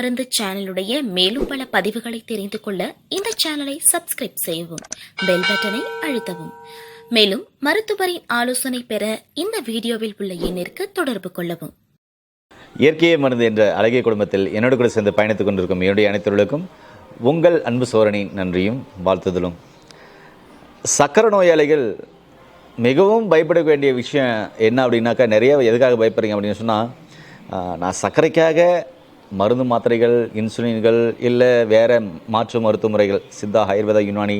மருந்து சேனலுடைய மேலும் பல பதிவுகளை தெரிந்து கொள்ள இந்த சேனலை சப்ஸ்கிரைப் செய்யவும் பெல் பட்டனை அழுத்தவும். மேலும் மருத்துவரின் ஆலோசனை பெற இந்த வீடியோவில் உள்ள எண்ணிற்கு தொடர்பு கொள்ளவும். இயற்கையை மருந்து என்ற அழகிய குடும்பத்தில் என்னோடு கூட சேர்ந்து பயணித்துக் கொண்டிருக்கும் என்னுடைய அனைத்தவர்களுக்கும் உங்கள் அன்பு சோரனின் நன்றியும் வாழ்த்துதலும். சக்கரை நோயாளிகள் மிகவும் பயப்பட வேண்டிய விஷயம் என்ன அப்படின்னாக்கா நிறைய எதுக்காக பயப்படுறீங்க அப்படின்னு சொன்னால் நான் சர்க்கரைக்காக மருந்து மாத்திரைகள் இன்சுலின்கள் இல்லை வேறு மாற்று மருத்துவ முறைகள் சித்தா ஆயுர்வேதா யுனானி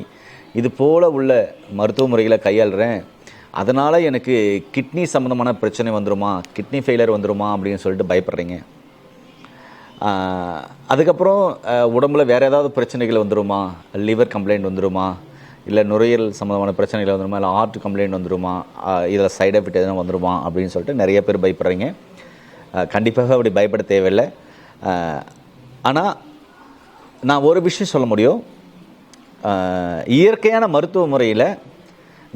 இது போல் உள்ள மருத்துவ முறைகளை கையாளுறேன். அதனால் எனக்கு கிட்னி சம்மந்தமான பிரச்சனை வந்துருமா கிட்னி ஃபெயிலியர் வந்துருமா அப்படின்னு சொல்லிட்டு பயப்படுறீங்க. அதுக்கப்புறம் உடம்புல வேறு ஏதாவது பிரச்சனைகள் வந்துருமா லிவர் கம்ப்ளைண்ட் வந்துருமா இல்லை நுரையீரல் சம்மந்தமான பிரச்சனைகள் வந்துருமா இல்லை ஹார்ட் கம்ப்ளைண்ட் வந்துருமா இதில் சைடு எஃபெக்ட் எதுனா வந்துருமா அப்படின்னு சொல்லிட்டு நிறைய பேர் பயப்படுறீங்க. கண்டிப்பாக அப்படி பயப்பட தேவையில்லை. ஆனால் நான் ஒரு விஷயம் சொல்ல முடியும். இயற்கையான மருத்துவ முறையில்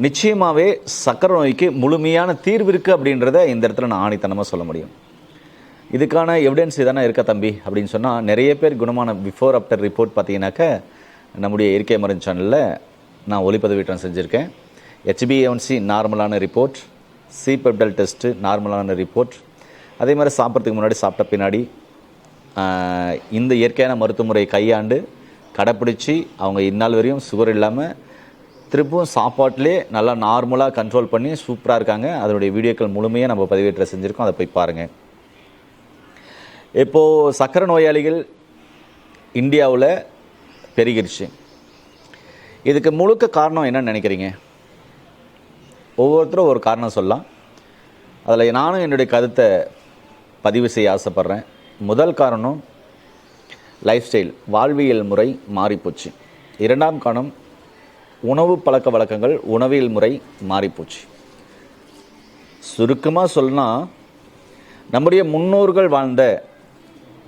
நிச்சயமாகவே சக்கரை நோய்க்கு முழுமையான தீர்வு இருக்குது அப்படின்றத இந்த இடத்துல நான் ஆணித்தனமாக சொல்ல முடியும். இதுக்கான எவிடன்ஸ் எதனா இருக்கா தம்பி? அப்படின்னு சொன்னால் நிறைய பேர் குணமான பிஃபோர் ஆஃப்டர் ரிப்போர்ட் பார்த்தீங்கன்னாக்க நம்முடைய இயற்கை மருந்து சேனலில் நான் ஒளிப்பதிவேற்றம் செஞ்சுருக்கேன். ஹெச்பிஎன்சி நார்மலான ரிப்போர்ட் சிபெப்டல் டெஸ்ட்டு நார்மலான ரிப்போர்ட் அதே மாதிரி சாப்பிட்றதுக்கு முன்னாடி சாப்பிட்ட பின்னாடி இந்த இயற்கையான மருத்துவ முறையை கையாண்டு கடைப்பிடிச்சி அவங்க இந்நாள் வரையும் சுகர் இல்லாமல் திருப்பும் சாப்பாட்டிலே நல்லா நார்மலாக கண்ட்ரோல் பண்ணி சூப்பராக இருக்காங்க. அதனுடைய வீடியோக்கள் முழுமையாக நம்ம பதிவேற்ற செஞ்சுருக்கோம். அதை போய் பாருங்கள் இப்போது சக்கரை நோயாளிகள் இந்தியாவில் பெருகிருச்சு. இதுக்கு முழுக்க காரணம் என்னன்னு நினைக்கிறீங்க? ஒவ்வொருத்தரும் ஒரு காரணம் சொல்லலாம். அதில் நானும் என்னுடைய கருத்தை பதிவு செய்ய ஆசைப்பட்றேன். முதல் காரணம் லைஃப் ஸ்டைல் வாழ்வியல் முறை மாறிப்போச்சு. இரண்டாம் காரணம் உணவு பழக்க வழக்கங்கள் உணவியல் முறை மாறிப்போச்சு. சுருக்கமாக சொல்லலாம் நம்முடைய முன்னோர்கள் வாழ்ந்த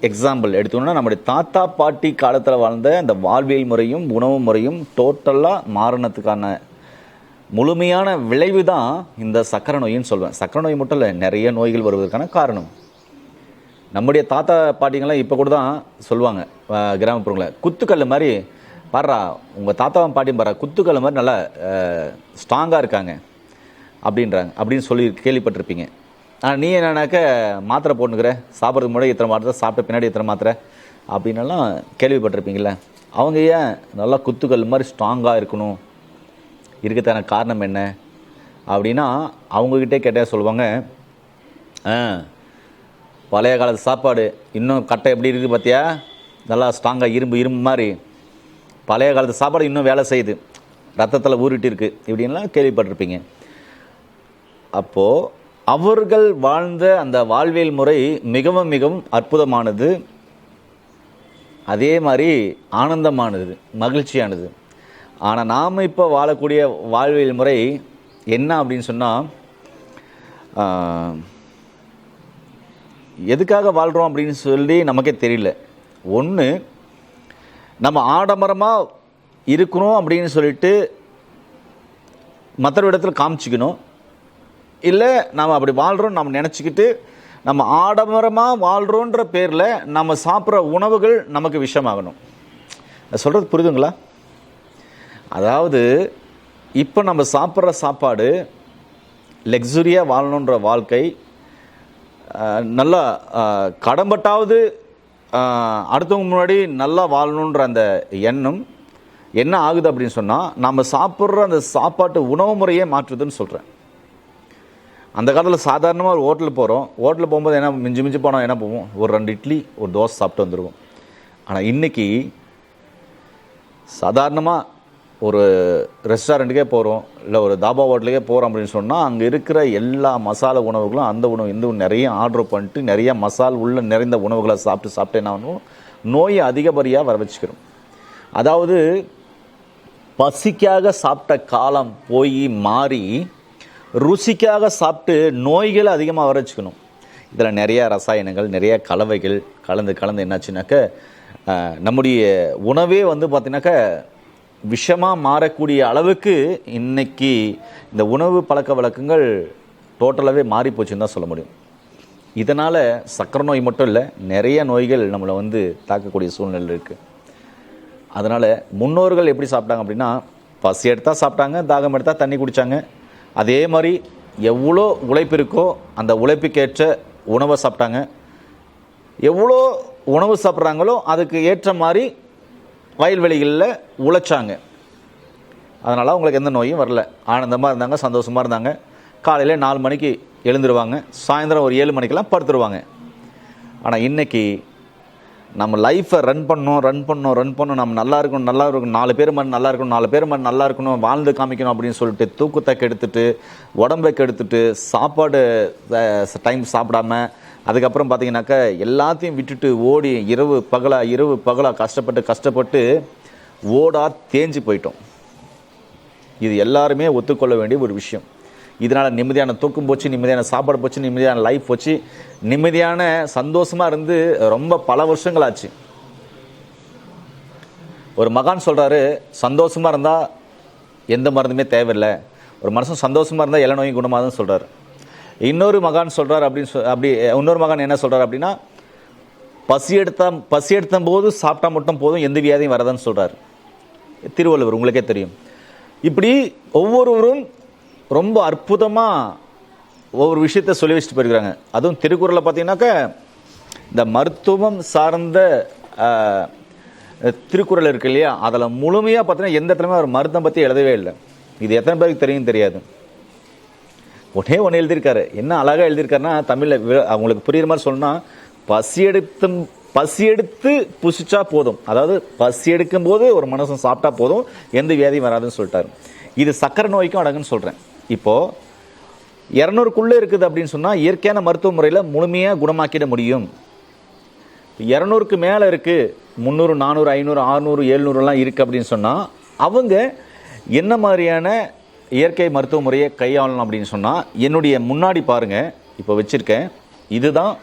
எக்ஸாம்பிள் எடுத்தோம்னா நம்முடைய தாத்தா பாட்டி காலத்தில் வாழ்ந்த அந்த வாழ்வியல் முறையும் உணவு முறையும் டோட்டலாக மாறினத்துக்கான முழுமையான விளைவு தான் இந்த சக்கரை நோயின்னு சொல்வேன். சக்கரை நோய் மட்டும் இல்லை நிறைய நோய்கள் வருவதற்கான காரணம். நம்முடைய தாத்தா பாட்டிங்கெல்லாம் இப்போ கூட தான் சொல்லுவாங்க கிராமப்புறங்களில். குத்துக்கல் மாதிரி பாடுறா உங்கள் தாத்தாவும் பாட்டியும் பாரு குத்துக்கல் மாதிரி நல்லா ஸ்ட்ராங்காக இருக்காங்க அப்படின்றாங்க. அப்படின்னு சொல்லி கேள்விப்பட்டிருப்பீங்க. ஆனால் நீ என்னன்னாக்க மாத்திரை போட்டுக்கிற சாப்பிட்றதுக்கு முன்னாடி இத்தனை மாத்திரை சாப்பிட்ட பின்னாடி இத்தனை மாத்திரை அப்படின்னெல்லாம் கேள்விப்பட்டிருப்பீங்கள அவங்க ஏன் நல்லா குத்துக்கல் மாதிரி ஸ்ட்ராங்காக இருக்கணும்? இருக்கத்தான காரணம் என்ன? அப்படின்னா அவங்கக்கிட்டே கேட்டால் சொல்லுவாங்க ஆ பழைய காலத்து சாப்பாடு இன்னும் கட்டை எப்படி இருக்குது பார்த்தியா நல்லா ஸ்ட்ராங்காக இரும்பு இரும்பு மாதிரி. பழைய காலத்து சாப்பாடு இன்னும் வேலை செய்யுது. ரத்தத்தில் ஊறிட்டு இருக்குது இப்படின்லாம் கேள்விப்பட்டிருப்பீங்க. அப்போது அவர்கள் வாழ்ந்த அந்த வாழ்வியல் முறை மிகவும் மிகவும் அற்புதமானது. அதே மாதிரி ஆனந்தமானது மகிழ்ச்சியானது. ஆனால் நாம் இப்போ வாழக்கூடிய வாழ்வியல் முறை என்ன அப்படின்னு சொன்னால் எதுக்காக வாழ்கிறோம் அப்படின்னு சொல்லி நமக்கே தெரியல. ஒன்று நம்ம ஆடம்பரமாக இருக்கணும் அப்படின்னு சொல்லிட்டு மற்ற இடத்துல காமிச்சிக்கணும். இல்லை நாம் அப்படி வாழ்கிறோம் நம்ம நினச்சிக்கிட்டு நம்ம ஆடம்பரமாக வாழ்கிறோன்ற பேரில் நம்ம சாப்பிட்ற உணவுகள் நமக்கு விஷமாகணும். சொல்கிறது புரியுதுங்களா? அதாவது இப்போ நம்ம சாப்பிட்ற சாப்பாடு லக்ஸுரியாக வாழணுன்ற வாழ்க்கை நல்லா கடம்பட்டாவது அடுத்தவங்க முன்னாடி நல்லா வாழணுன்ற அந்த எண்ணம் என்ன ஆகுது அப்படின்னு சொன்னால் நம்ம சாப்பிட்ற அந்த சாப்பாட்டு உணவு முறையே மாற்றுதுன்னு சொல்கிறேன் அந்த காலத்தில் சாதாரணமாக ஒரு ஹோட்டலுக்கு போகிறோம் ஹோட்டலில் போகும்போது என்ன மிஞ்சி மிஞ்சி போனால் என்ன போவோம்? ஒரு ரெண்டு இட்லி ஒரு தோசை சாப்பிட்டு வந்துடுவோம் ஆனால் இன்றைக்கி சாதாரணமாக ஒரு ரெஸ்டாரண்ட்டுக்கே போகிறோம் இல்லை ஒரு தாபா ஹோட்டலுக்கே போகிறோம் அப்படின்னு சொன்னால் அங்கே இருக்கிற எல்லா மசாலா உணவுகளும் அந்த உணவு இந்த நிறைய ஆர்டர் பண்ணிட்டு நிறைய மசால் உள்ள நிறைந்த உணவுகளை சாப்பிட்டு சாப்பிட்டு என்ன நோயை அதிகப்படியாக வர வச்சுக்கிறோம். அதாவது பசிக்காக சாப்பிட்ட காலம் போய் மாறி ருசிக்காக சாப்பிட்டு நோய்களை அதிகமாக வர வச்சுக்கணும். இதில் நிறையா ரசாயனங்கள் நிறைய கலவைகள் கலந்து கலந்து என்னாச்சுனாக்க நம்முடைய உணவே வந்து பார்த்தீங்கன்னாக்க விஷமாக மாறக்கூடிய அளவுக்கு இன்னைக்கு இந்த உணவு பழக்க வழக்கங்கள் டோட்டலாகவே மாறி போச்சுன்னு தான் சொல்ல முடியும். இதனால் சக்கரை நோய் மட்டும் இல்லை நிறைய நோய்கள் நம்மளை வந்து தாக்கக்கூடிய சூழ்நிலை இருக்குது அதனால் முன்னோர்கள் எப்படி சாப்பிட்டாங்க அப்படின்னா பசி எடுத்தால் சாப்பிட்டாங்க தாகம் எடுத்தால் தண்ணி குடித்தாங்க அதே மாதிரி எவ்வளோ உழைப்பு இருக்கோ அந்த உழைப்புக்கேற்ற உணவை சாப்பிட்டாங்க. எவ்வளோ உணவு சாப்பிட்றாங்களோ அதுக்கு ஏற்ற மாதிரி வயல்வெளிகளில் உழைச்சாங்க. அதனால் அவங்களுக்கு எந்த நோயும் வரல. ஆனந்தமாக இருந்தாங்க சந்தோஷமாக இருந்தாங்க. காலையில் நாலு மணிக்கு எழுந்துருவாங்க. சாயந்தரம் ஒரு ஏழு மணிக்கெல்லாம் படுத்துருவாங்க. ஆனால் இன்னைக்கு நம்ம லைஃப்பை ரன் பண்ணணும் ரன் பண்ணணும் ரன் பண்ணணும் நம்ம நல்லா இருக்கணும் நல்லா இருக்கணும். நாலு பேர் மாதிரி நல்லா இருக்கணும் நாலு பேர் மாதிரி நல்லா இருக்கணும். வாழ்ந்து காமிக்கணும் அப்படின்னு சொல்லிட்டு தூக்கத்தை கெடுத்துட்டு உடம்பை கெடுத்துட்டு சாப்பாடு டைம் சாப்பிடாம அதுக்கப்புறம் பார்த்தீங்கன்னாக்கா எல்லாத்தையும் விட்டுட்டு ஓடி இரவு பகலா இரவு பகலா கஷ்டப்பட்டு கஷ்டப்பட்டு ஓடா தேஞ்சு போயிட்டோம். இது எல்லாருமே ஒத்துக்கொள்ள வேண்டிய ஒரு விஷயம். இதனால் நிம்மதியான தூக்கம் போச்சு நிம்மதியான சாப்பாடு போச்சு நிம்மதியான லைஃப் போச்சு. நிம்மதியான சந்தோஷமாக இருந்து ரொம்ப பல வருஷங்கள் ஆச்சு. ஒரு மகான் சொல்கிறாரு சந்தோஷமாக இருந்தால் எந்த மருந்துமே தேவையில்லை. ஒரு மனுஷன் சந்தோஷமாக இருந்தால் எல்லா நோயும் குணமாகுதுன்னு சொல்கிறார் இன்னொரு மகான் சொல்கிறார் அப்படின்னு சொ அப்படி இன்னொரு மகான் என்ன சொல்கிறார் அப்படின்னா பசி எடுத்த பசி எடுத்த போது சாப்பிட்டா மட்டும் போதும் எந்த வியாதியும் வரதான்னு சொல்கிறார் திருவள்ளுவர் உங்களுக்கே தெரியும். இப்படி ஒவ்வொருவரும் ரொம்ப அற்புதமாக ஒவ்வொரு விஷயத்த சொல்லி வச்சுட்டு போயிருக்கிறாங்க. அதுவும் திருக்குறளில் பார்த்தீங்கன்னாக்கா இந்த மருத்துவம் சார்ந்த திருக்குறள் இருக்கு இல்லையா? அதில் முழுமையாக பார்த்தீங்கன்னா எந்த இடத்துலையுமே அவர் மருத்துவம் பற்றி எழுதவே இல்லை. இது எத்தனை பேருக்கு தெரியும் தெரியாது. ஒன்னே ஒன்று எழுதியிருக்காரு. என்ன அழகாக எழுதியிருக்காருன்னா தமிழில் அவங்களுக்கு புரியுற மாதிரி சொன்னால் பசி எடுத்து பசி எடுத்து புசிச்சா போதும். அதாவது பசி எடுக்கும் போது ஒரு மனுஷன் சாப்பிட்டா போதும் எந்த வியாதியும் வராதுன்னு சொல்லிட்டாரு. இது சக்கரை நோய்க்கும் அடங்குன்னு சொல்கிறேன் இப்போது இரநூறுக்குள்ளே இருக்குது அப்படின்னு சொன்னால் இயற்கையான மருத்துவ முறையில் முழுமையாக குணமாக்கிட முடியும். இரநூறுக்கு மேலே இருக்குது முந்நூறு நானூறு ஐநூறு ஆறுநூறு எழுநூறுலாம் இருக்குது அப்படின்னு சொன்னால் அவங்க என்ன மாதிரியான இயற்கை மருத்துவ முறையை கையாளணும் அப்படின்னு சொன்னால் என்னுடைய முன்னாடி பாருங்கள் இப்போ வச்சுருக்கேன். இதுதான்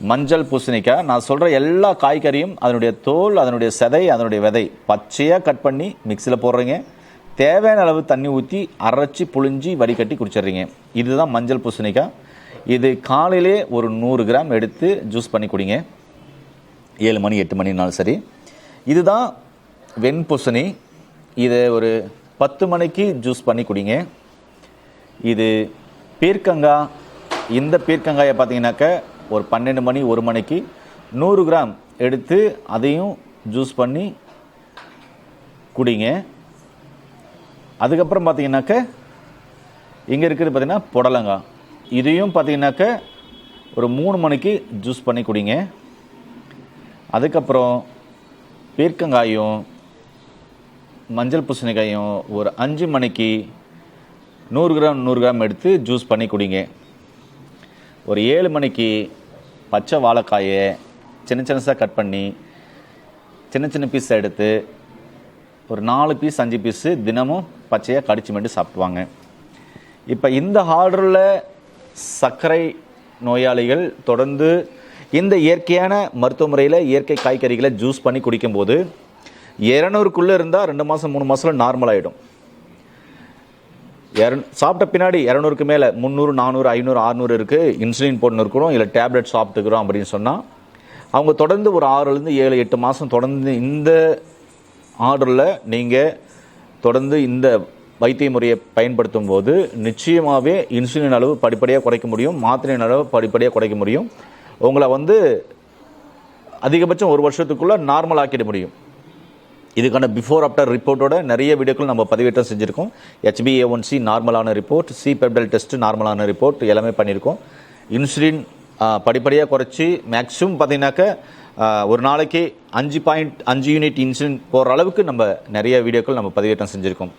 மஞ்சள் பூசணிக்காய். நான் சொல்கிற எல்லா காய்கறியும் அதனுடைய தோல் அதனுடைய செதை அதனுடைய விதை பச்சையாக கட் பண்ணி மிக்சியில் போடுறீங்க. தேவையான அளவு தண்ணி ஊற்றி அரைச்சி புழிஞ்சி வடிகட்டி குடிச்சிடுறீங்க. இதுதான் மஞ்சள் பூசணிக்காய். இது காலையிலே ஒரு நூறு கிராம் எடுத்து ஜூஸ் பண்ணி குடிங்க. ஏழு மணி எட்டு மணினாலும் சரி. இதுதான் வெண்பூசணி. இதை ஒரு பத்து மணிக்கு ஜூஸ் பண்ணி குடிங்க. இது பீர்க்கங்காய் இந்த பீர்க்கங்காயை பார்த்தீங்கன்னாக்க ஒரு பன்னெண்டு மணி ஒரு மணிக்கு நூறு கிராம் எடுத்து அதையும் ஜூஸ் பண்ணி குடிங்க. அதுக்கப்புறம் பார்த்தீங்கன்னாக்க இங்கே இருக்கிறது பார்த்தீங்கன்னா புடலங்காய் இதையும் பார்த்தீங்கன்னாக்க ஒரு மூணு மணிக்கு ஜூஸ் பண்ணி குடிங்க. அதுக்கப்புறம் பீர்க்கங்காயும் மஞ்சள் பூசணிக்காயும் ஒரு அஞ்சு மணிக்கு நூறு கிராம் நூறு கிராம் எடுத்து ஜூஸ் பண்ணி குடிங்க. ஒரு ஏழு மணிக்கு பச்சை வாழைக்காயை சின்ன சின்னசாக கட் பண்ணி சின்ன சின்ன பீஸ் எடுத்து ஒரு நாலு பீஸ் அஞ்சு பீஸு தினமும் பச்சையாக கடிச்சு மட்டும் சாப்பிடுவாங்க. இப்போ இந்த ஆர்டரில் சர்க்கரை நோயாளிகள் தொடர்ந்து இந்த இயற்கையான மருத்துவ முறையில் இயற்கை காய்கறிகளை ஜூஸ் பண்ணி குடிக்கும்போது இரநூறுக்குள்ளே இருந்தால் ரெண்டு மாதம் மூணு மாதத்தில் நார்மல் ஆகிடும் இரநூ சாப்பிட்ட பின்னாடி இரநூறுக்கு மேலே முந்நூறு நானூறு ஐநூறு ஆறுநூறு இருக்குது இன்சுலின் போட்டு இருக்கிறோம் இல்லை டேப்லெட் சாப்பிட்டுக்கிறோம் அப்படின்னு சொன்னால் அவங்க தொடர்ந்து ஒரு ஆறுலேருந்து ஏழு எட்டு மாதம் தொடர்ந்து இந்த ஆர்டரில் நீங்கள் தொடர்ந்து இந்த வைத்திய முறையை பயன்படுத்தும் போது நிச்சயமாகவே இன்சுலின் அளவு படிப்படியாக குறைக்க முடியும் மாத்திரையின் அளவு படிப்படியாக குறைக்க முடியும். உங்களை வந்து அதிகபட்சம் ஒரு வருஷத்துக்குள்ளே நார்மல் ஆக்கிட முடியும். இதுக்கான பிஃபோர் ஆஃப்டர் ரிப்போர்ட்டோட நிறைய வீடியோக்கள் நம்ம பதிவேற்றம் செஞ்சுருக்கோம். ஹெச்பிஏ ஒன் சி நார்மலான ரிப்போர்ட் சி பெப்டல் டெஸ்ட் நார்மலான ரிப்போர்ட் எல்லாமே பண்ணியிருக்கோம் இன்சுலின் படிப்படியாக குறைச்சி மேக்ஸிமம் பார்த்தீங்கன்னாக்கா ஒரு நாளைக்கு அஞ்சு பாயிண்ட் அஞ்சு யூனிட் இன்சுலின் போகிற அளவுக்கு நம்ம நிறைய வீடியோக்கள் நம்ம பதிவேற்றம் செஞ்சுருக்கோம்.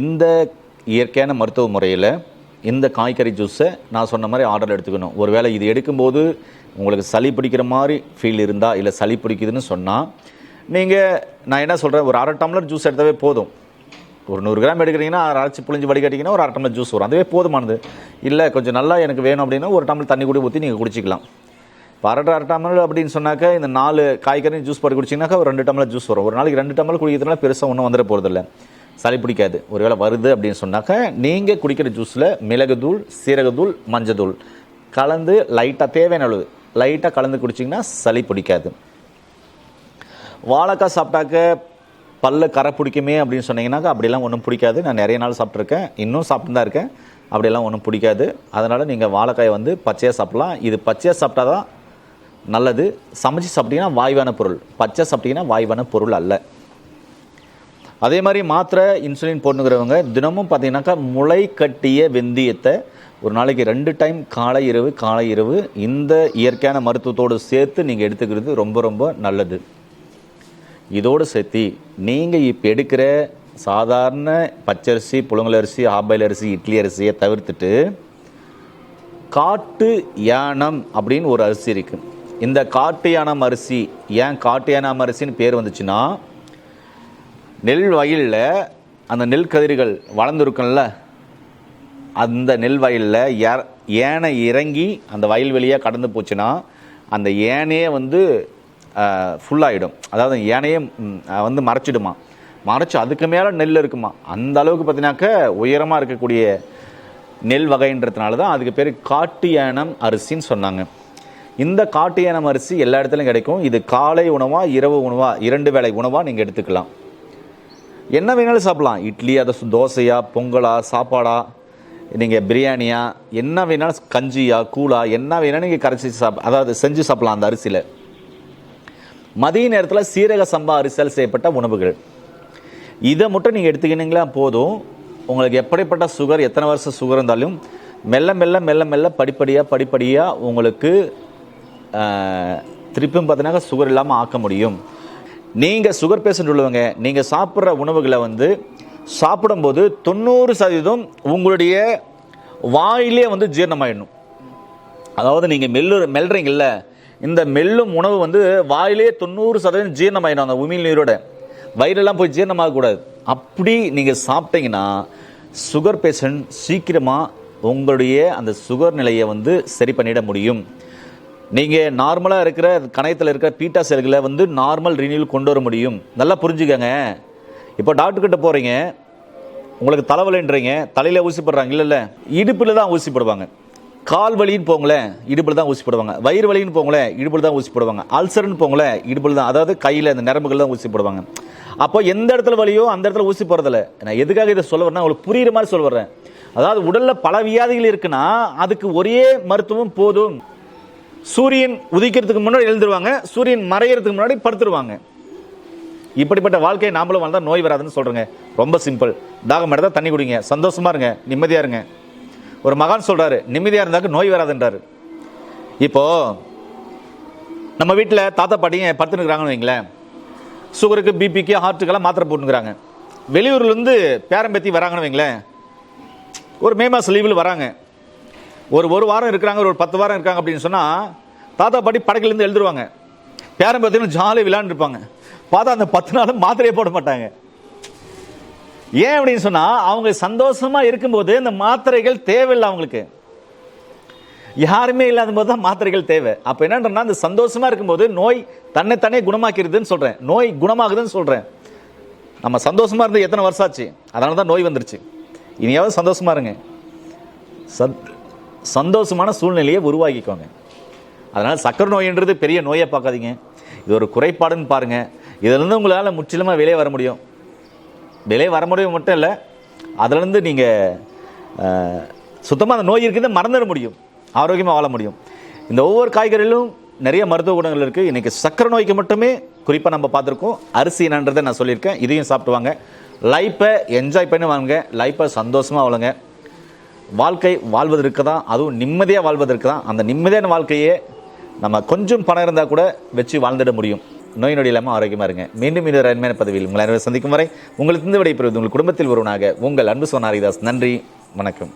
இந்த இயற்கையான மருத்துவ முறையில் இந்த காய்கறி ஜூஸை நான் சொன்ன மாதிரி ஆர்டர் எடுத்துக்கணும். ஒருவேளை இது எடுக்கும்போது உங்களுக்கு சளி பிடிக்கிற மாதிரி ஃபீல் இருந்தால் இல்லை சளி பிடிக்குதுன்னு சொன்னால் நீங்கள் நான் என்ன சொல்கிறேன் ஒரு அரை டம்ளர் ஜூஸ் எடுத்தாவே போதும். ஒரு நூறு கிராம் எடுக்கிறீங்கன்னா அரைச்சி புளிஞ்சு வடிகட்டிங்கன்னா ஒரு அரை டம்ளர் ஜூஸ் வரும். அதுவே போதுமானது. இல்லை கொஞ்சம் நல்லா எனக்கு வேணும் அப்படின்னா ஒரு டம்ளர் தண்ணி கூட ஊற்றி நீங்கள் குடிச்சிக்கலாம். இப்போ அரை அரை டம்ளர் அப்படின்னு சொன்னாக்க இந்த நாலு காய்கறி ஜூஸ் போட்டு குடிச்சிங்கனாக்கா ஒரு ரெண்டு டம்ளர் ஜூஸ் வரும். ஒரு நாளைக்கு ரெண்டு டம்ளர் குடிக்கிறதுனால பெருசாக ஒன்றும் வந்துட போகிறதில்ல சளி பிடிக்காது. ஒருவேளை வருது அப்படின்னு சொன்னாக்க நீங்கள் குடிக்கிற ஜூஸில் மிளகுதூள் சீரகத்தூள் மஞ்சத்தூள். கலந்து லைட்டாக தேவையான அளவு லைட்டாக கலந்து குடிச்சிங்கன்னா சளி பிடிக்காது. வாழைக்காய் சாப்பிட்டாக்க பல்ல கரை பிடிக்குமே அப்படின்னு சொன்னீங்கன்னாக்கா அப்படிலாம் ஒன்றும் பிடிக்காது. நான் நிறைய நாள் சாப்பிட்ருக்கேன் இன்னும் சாப்பிட்டு தான் இருக்கேன். அப்படியெல்லாம் ஒன்றும் பிடிக்காது. அதனால் நீங்கள் வாழைக்காயை வந்து பச்சையாக சாப்பிட்லாம். இது பச்சையாக சாப்பிட்டா தான் நல்லது. சமைச்சு சாப்பிட்டீங்கன்னா வாய்வான பொருள். பச்சை சாப்பிட்டீங்கன்னா வாய்வான பொருள் அல்ல. அதே மாதிரி மாத்திரை இன்சுலின் போட்டுக்கிறவங்க தினமும் பார்த்தீங்கன்னாக்கா முளை கட்டிய வெந்தயத்தை ஒரு நாளைக்கு ரெண்டு டைம் காலை இரவு காலை இரவு இந்த இயற்கையான மருத்துவத்தோடு சேர்த்து நீங்கள் எடுத்துக்கிறது ரொம்ப ரொம்ப நல்லது. இதோடு சேர்த்து நீங்கள் இப்போ எடுக்கிற சாதாரண பச்சரிசி புழுங்கல் அரிசி அரிசி இட்லி அரிசியை தவிர்த்துட்டு காட்டு யானம் அப்படின்னு ஒரு அரிசி இருக்கு. இந்த காட்டு யானம் அரிசி ஏன் காட்டு யானம் அரிசின்னு பேர் வந்துச்சுன்னா நெல் வயலில் அந்த நெல் கதிர்கள் வளர்ந்துருக்கும்ல அந்த நெல் வயலில் யா- யானை இறங்கி அந்த வயல்வெளியாக கடந்து போச்சுன்னா அந்த யானையே வந்து ஃபுல்லாகிடும் அதாவது யானையே வந்து மறைச்சிடுமா? மறைச்சி அதுக்கு மேலே நெல் இருக்குமா? அந்த அளவுக்கு பார்த்தீங்கன்னாக்க உயரமாக இருக்கக்கூடிய நெல் வகைன்றதுனால தான் அதுக்கு பேர் காட்டு யானம் அரிசின்னு சொன்னாங்க. இந்த காட்டு யானம் அரிசி எல்லா இடத்துலையும் கிடைக்கும். இது காலை உணவாக இரவு உணவாக இரண்டு வேளை உணவாக நீங்கள் எடுத்துக்கலாம். என்ன வேணாலும் சாப்பிட்லாம். இட்லி அதை தோசையா பொங்கலா சாப்பாடா நீங்கள் பிரியாணியா என்ன வேணாலும் கஞ்சியா கூழா என்ன வேணாலும் நீங்கள் கரைச்சி சாப் அதாவது செஞ்சு சாப்பிட்லாம் அந்த அரிசியில். மதிய நேரத்தில் சீரக சம்பா அரிசல் செய்யப்பட்ட உணவுகள். இதை மட்டும் நீங்கள் எடுத்துக்கினீங்களா போதும். உங்களுக்கு எப்படிப்பட்ட சுகர் எத்தனை வருஷம் சுகர் இருந்தாலும் மெல்ல மெல்ல மெல்ல மெல்ல படிப்படியாக படிப்படியாக உங்களுக்கு திருப்பியும் பார்த்தீங்கன்னா சுகர் இல்லாமல் ஆக்க முடியும். நீங்கள் சுகர் பேஷண்ட் உள்ளவங்க நீங்கள் சாப்பிட்ற உணவுகளை வந்து சாப்பிடும்போது தொண்ணூறு சதவீதம் உங்களுடைய வாயிலே வந்து ஜீரணமாயிடணும். அதாவது நீங்கள் மெல்லு மெல்றீங்கள்ல இந்த மெல்லும் உணவு வந்து வாயிலே தொண்ணூறு சதவீதம் ஜீரணமாயிடும் அந்த உமிழ் நீரோட. வயிறெல்லாம் போய் ஜீரணமாகக்கூடாது. அப்படி நீங்கள் சாப்பிட்டீங்கன்னா சுகர் பேஷண்ட் சீக்கிரமாக உங்களுடைய அந்த சுகர் நிலையை வந்து சரி பண்ணிட முடியும். நீங்கள் நார்மலாக இருக்கிற கணையத்தில் இருக்கிற பீட்டா செல்களை வந்து நார்மல் ரினியூல் கொண்டு வர முடியும். நல்லா புரிஞ்சுக்கங்க. இப்போ டாக்டர் கிட்ட போகிறீங்க உங்களுக்கு தலைவலின்றீங்க. தலையில் ஊசி போடுறாங்க. இல்லை இல்லை. இடுப்பில் தான் ஊசி போடுவாங்க. கால் வலின்னு போங்களேன் இடுப்பில் தான் ஊசி போடுவாங்க. வயிறு வலின்னு போங்களேன் இடுப்பில் தான் ஊசி போடுவாங்க. அல்சர்னு போங்களேன் இடுப்பில் தான் அதாவது கையில் அந்த நரம்புகள் தான் ஊசி போடுவாங்க. அப்போ எந்த இடத்துல வலியோ அந்த இடத்துல ஊசி போடுறதில்ல. நான் எதுக்காக இதை சொல்ல வரேன்னா உங்களுக்கு புரியுற மாதிரி சொல்ல வர்றேன் அதாவது உடலில் பல வியாதிகள் இருக்குன்னா அதுக்கு ஒரே மருத்துவம் போதும். சூரியன் உதிக்கிறதுக்கு முன்னாடி எழுந்துருவாங்க சூரியன் மறையிறதுக்கு முன்னாடி படுத்துருவாங்க. இப்படிப்பட்ட வாழ்க்கையை நாமளும் வாழ்ந்தால் நோய் வராதுன்னு சொல்கிறேங்க ரொம்ப சிம்பிள் தாகம் தான் தண்ணி குடிங்க. சந்தோஷமாக இருங்க. நிம்மதியாக இருங்க. ஒரு மகான் சொல்கிறாரு நிம்மதியாக இருந்தாக்க நோய் வராதுன்றாரு. இப்போ நம்ம வீட்டில் தாத்தா பாட்டிங்க படுத்துனுக்குறாங்கன்னு வைங்களேன். சுகருக்கு பிபிக்கு ஹார்ட்டுக்கெல்லாம் மாத்திரை போட்டுக்கிறாங்க வெளியூர்லேருந்து பேரம்பேத்தி வராங்கன்னு வைங்களேன். ஒரு மே மாதம் லீவில் வராங்க. ஒரு ஒரு வாரம் இருக்கிறாங்க ஒரு பத்து வாரம் இருக்காங்க அப்படின்னு சொன்னால் தாத்தா பாட்டி படக்கிலேருந்து எழுதுருவாங்க பேரன் ஜாலியாக விளாண்டுருப்பாங்க பார்த்தா அந்த பத்து நாளும் மாத்திரையே போட மாட்டாங்க. ஏன் அப்படின்னு சொன்னால் அவங்க சந்தோஷமா இருக்கும்போது இந்த மாத்திரைகள் தேவையில்லை அவங்களுக்கு. யாருமே இல்லாத போது தான் மாத்திரைகள் தேவை. அப்போ என்னன்றா அந்த சந்தோஷமா இருக்கும்போது நோய் தன்னைத்தானே குணமாக்கிறதுன்னு குணமாக்கிடுதுன்னு சொல்கிறேன் நோய் குணமாகுதுன்னு சொல்கிறேன் நம்ம சந்தோஷமா இருந்து எத்தனை வருஷம் ஆச்சு? அதனால தான் நோய் வந்துருச்சு. இனியாவது சந்தோஷமா இருங்க. சத் சந்தோஷமான சூழ்நிலையை உருவாக்கிக்கோங்க. அதனால் சக்கரை நோயின்றது பெரிய நோயை பார்க்காதீங்க. இது ஒரு குறைபாடுன்னு பாருங்க. இதிலிருந்து உங்களால் முற்றிலுமாக வெளியே வர முடியும். விலை வர முடியும் மட்டும் இல்லை அதுலேருந்து நீங்கள் சுத்தமாக அந்த நோய் இருக்கிறத மறந்துட முடியும். ஆரோக்கியமாக வாழ முடியும். இந்த ஒவ்வொரு காய்கறியிலும் நிறைய மருத்துவ குணங்கள் இருக்குது இன்றைக்கி சக்கரை நோய்க்கு மட்டுமே குறிப்பாக நம்ம பார்த்துருக்கோம். அரிசி என்னன்றதை நான் சொல்லியிருக்கேன். இதையும் சாப்பிட்டு வாங்க லைஃப்பை என்ஜாய் பண்ணி வாங்க லைஃப்பை சந்தோஷமாக வாழுங்க. வாழ்க்கை வாழ்வதற்கு தான் அதுவும் நிம்மதியாக வாழ்வதற்கு தான் அந்த நிம்மதியான வாழ்க்கையே நம்ம கொஞ்சம் பணம் இருந்தால் கூட வச்சு வாழ்ந்துட முடியும். நோய் நொடி இல்லாமல் ஆரோக்கியமாக இருங்க. மீண்டும் இன்னொரு அருமையான பதவியில் உங்களை அனைவரும் சந்திக்கும் வரை உங்களுக்கு இந்த விடைபெறுவது உங்கள் குடும்பத்தில் ஒருவனாக உங்கள் அன்பு சோனாரிதாஸ் நன்றி. வணக்கம்.